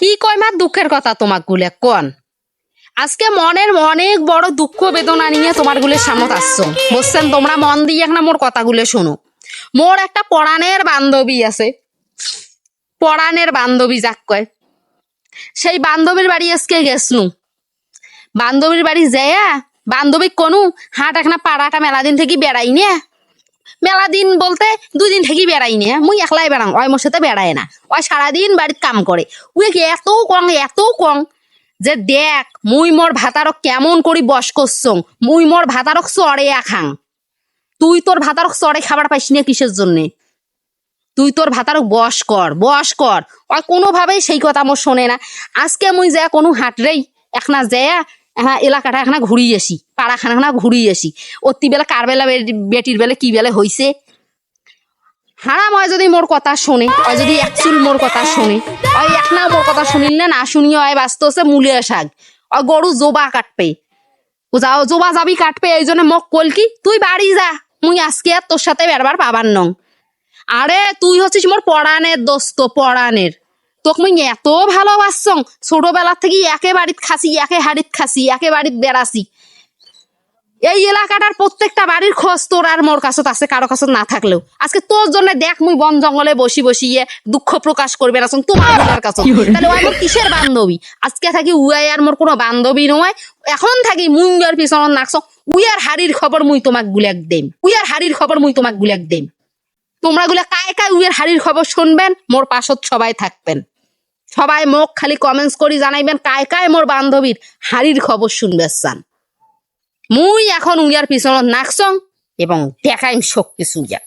কি কয় মার দুঃখের কথা তোমাক গুলে কন? আজকে মনের অনেক বড় দুঃখ বেদনা নিয়ে তোমার গুলে সামত আসছো। বুঝছেন? তোমরা মন দিয়ে না মোর কথাগুলো শোনো। মোর একটা পড়ানের বান্ধবী আছে। পড়ানের বান্ধবী যাক কয়। সেই বান্ধবীর বাড়ি আজকে গেছনু। বান্ধবীর বাড়ি যাইয়া বান্ধবী কোনো হাট একটা পাড়াটা মেলা দিন থেকে বেড়াই নে মেলা দিন বলতে দুই দিন থেকে বেড়াই নে মুই একলাই বেড়াং ওই মোর সাথে বেড়ায় না। ওই সারাদিন বাড়িতে কাম করে। উই এত কং এত কং যে দেখ, মুই মোর ভাতারক কেমন করি বস করছং, মুই মোর ভাতারক চড়ে খাং তুই তোর ভাতারক চড়ে খাবার পাইস না কিসের জন্যে? তুই তোর ভাতারক বস কর বস কর। ওই কোনোভাবেই সেই কথা মোর শোনে না। আজকে মুই যা কোনো হাটরেই, একনা যায় হ্যাঁ এলাকাটা এখানে ঘুরিয়ে আসি, পাড়াখানা খানা ঘুরিয়ে আসি। অতি বেলা কার বেলা বেটির বেলা কি বেলা হইছে? হারাম হয় যদি মোর কথা শোনে ওই যদি একচুল মোর কথা শোনে ওই এক না মোর কথা শুনিল না না শুনিয়ে হয় ব্যস্ত হচ্ছে মুলিয়া শাক। ওই গরু জোবা কাটবে। ও যাও জোবা যাবি কাটবে, এই জন্য মোক কল কি, তুই বাড়ি যা, মুই আজকে আর তোর সাথে বেরবার পাবার নং। আরে, তুই হচ্ছিস মোর পড়ানের দোস্ত, পড়ানের। তোকে মুই এত ভালোবাসছং ছোটবেলা থেকে একে বাড়িত খাসি একে হাড়িত খাসি একে বাড়িত বেড়াসি এই এলাকাটার প্রত্যেকটা বাড়ির খোঁজ তোর আর মোর কাছত আছে কারও কাছত না থাকলেও। আজকে তোর জন্য দেখ মুই বন জঙ্গলে বসি বসিয়ে দুঃখ প্রকাশ করবে না তোমার বোনের কাছে তাহলে ওই মোর কিসের বান্ধবী? আজকে থাকি উয়াই আর মোর কোনো বান্ধবী নয় এখন থাকি মুঙ্গের পিছনত নাকছ উইয়ার হাড়ির খবর মুই তোমাক গুলাক দেম। উইয়ার হাড়ির খবর মুই তোমাক গুলাক দেম। তোমরা গুলা কায় কায় উইয়ের হাড়ির খবর শুনবেন মোর পাশত সবাই থাকবেন। সবাই মোক খালি কমেন্টস করি, জানাইবেন কায় কায় মোর বান্ধবীর হাড়ির খবর শুনবে চান মুই এখন উইয়ার পিছনত নাকসং এবং দেখাইম শক্তি সুইয়া